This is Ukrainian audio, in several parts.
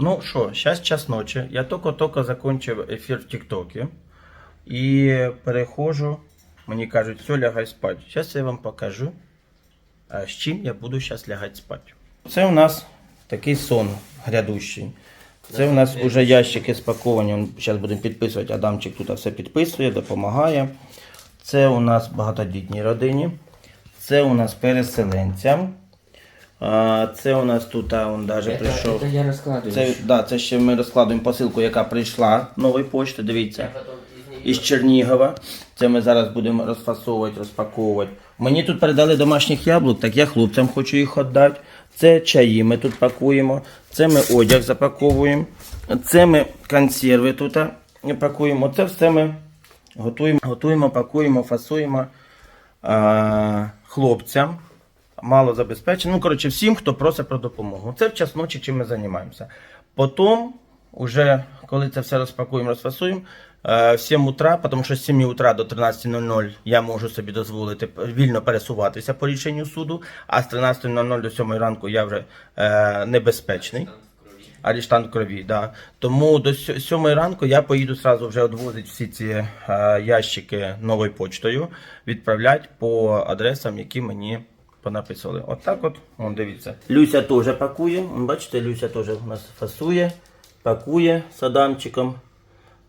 Ну що, зараз час ночі. Я тільки-тільки закінчив ефір в Тіктокі. І переходжу. Мені кажуть, все, лягай спати. Зараз я вам покажу, з чим я буду зараз лягати спати. Це у нас такий сон грядущий. Це у нас вже ящики спаковані. Зараз будемо підписувати. Адамчик тут все підписує, допомагає. Це у нас багатодітній родині. Це у нас переселенцям. А, Це у нас тут, а, он даже прийшов. Это я раскладываю. Це, да, це ще ми розкладуємо посилку, яка прийшла нової почти. Дивіться. Із Чернігова. Це ми зараз будемо розфасовувати, розпаковувати. Мені тут передали домашніх яблук, так я хлопцям хочу їх віддати. Це чаї ми тут пакуємо. Це ми одяг запаковуємо. Це ми консерви тут пакуємо. Це все ми готуємо, готуємо, пакуємо, фасуємо а, хлопцям. Мало забезпечено. Ну, коротше, всім, хто просить про допомогу. Це в час ночі, чим ми займаємося. Потім, уже, коли це все розпакуємо, розфасуємо, е, в 7 утра, тому що з 7 утра до 13.00 я можу собі дозволити вільно пересуватися по рішенню суду, а з 13.00 до 7 ранку я вже е, небезпечний. Арештант крові, да. Тому до 7 ранку я поїду сразу вже відвозити всі ці е, ящики новою почтою, відправляти по адресам, які мені понаписували. От так от, вон, дивіться. Люся теж пакує. Бачите, Люся теж у нас фасує, пакує з Адамчиком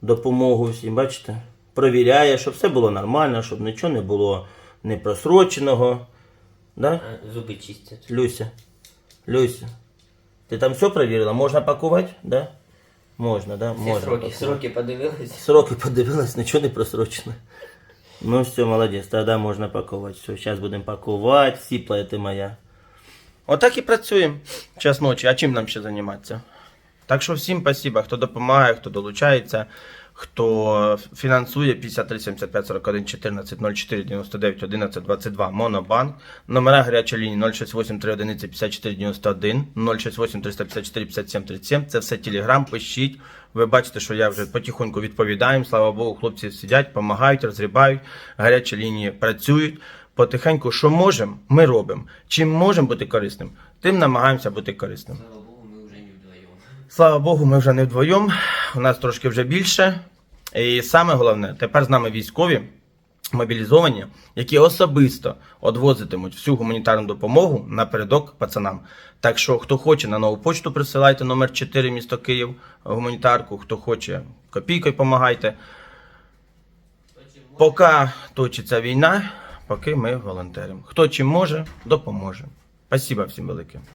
допомогу всім, бачите? Провіряє, щоб все було нормально, щоб нічого не було непросроченого. Да? А, Зубы чистят. Люся, Люся, ти там все перевірила? Можна пакувати? Да? Можна, да? Все Можна. сроки, пакувати. сроки подивились. Сроки подивилась, нічого не просрочено. Ну все, молодець, тоді можна пакувати. Все, зараз будемо пакувати, сіпла ти моя. Отак і працюємо час ночі. А чим нам ще займатися? Так що всім спасибо, хто допомагає, хто долучається, хто фінансує 53 75 41 14 04 99 11 22 Монобанк. Номера гарячої лінії 068 3 одиниці 54 91 068 354 57 37. Це все телеграм, пишіть. Ви бачите, що я вже потихоньку відповідаю. Слава Богу, хлопці сидять, допомагають, розрібають, гарячі лінії працюють. Потихеньку, що можемо, ми робимо. Чим можемо бути корисним, тим намагаємося бути корисним. Слава богу, мы уже не вдвоем. Слава Богу, ми вже не вдвоєм, у нас трошки вже більше. І саме головне, тепер з нами військові мобілізовані, які особисто одвозитимуть всю гуманітарну допомогу напередок пацанам. Так що, хто хоче на нову почту, присилайте номер 4 місто Київ гуманітарку, хто хоче копійкою допомагайте. Поки точиться війна, поки ми волонтеримо. Хто чим може, допоможе. Спасибо всім велике.